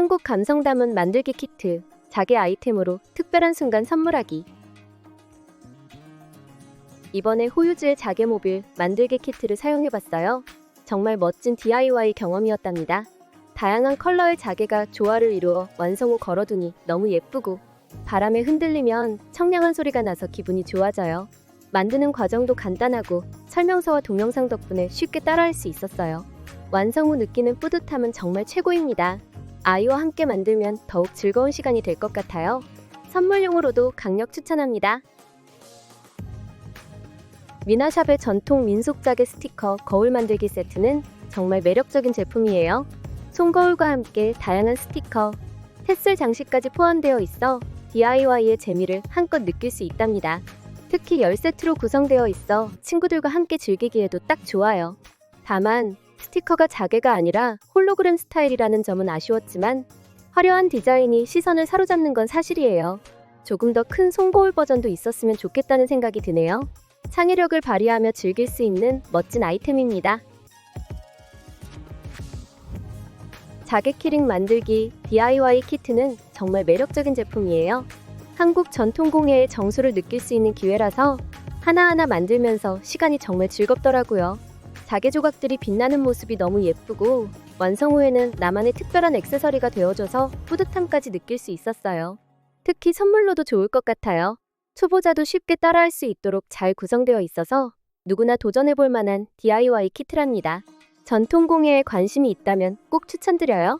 한국 감성 담은 만들기 키트, 자개 아이템으로 특별한 순간 선물하기. 이번에 호유즈의 자개 모빌 만들기 키트를 사용해봤어요. 정말 멋진 DIY 경험이었답니다. 다양한 컬러의 자개가 조화를 이루어 완성 후 걸어두니 너무 예쁘고 바람에 흔들리면 청량한 소리가 나서 기분이 좋아져요. 만드는 과정도 간단하고 설명서와 동영상 덕분에 쉽게 따라할 수 있었어요. 완성 후 느끼는 뿌듯함은 정말 최고입니다. 아이와 함께 만들면 더욱 즐거운 시간이 될 것 같아요. 선물용으로도 강력 추천합니다. 미나샵의 전통 민속 자개 스티커 거울 만들기 세트는 정말 매력적인 제품이에요. 손거울과 함께 다양한 스티커, 테슬 장식까지 포함되어 있어 DIY의 재미를 한껏 느낄 수 있답니다. 특히 10세트로 구성되어 있어 친구들과 함께 즐기기에도 딱 좋아요. 다만 스티커가 자개가 아니라 홀로그램 스타일이라는 점은 아쉬웠지만 화려한 디자인이 시선을 사로잡는 건 사실이에요. 조금 더큰 손거울 버전도 있었으면 좋겠다는 생각이 드네요. 창의력을 발휘하며 즐길 수 있는 멋진 아이템입니다. 자개 키링 만들기 DIY 키트는 정말 매력적인 제품이에요. 한국 전통 공예의 정수를 느낄 수 있는 기회라서 하나하나 만들면서 시간이 정말 즐겁더라고요. 자개 조각들이 빛나는 모습이 너무 예쁘고 완성 후에는 나만의 특별한 액세서리가 되어줘서 뿌듯함까지 느낄 수 있었어요. 특히 선물로도 좋을 것 같아요. 초보자도 쉽게 따라할 수 있도록 잘 구성되어 있어서 누구나 도전해볼 만한 DIY 키트랍니다. 전통 공예에 관심이 있다면 꼭 추천드려요.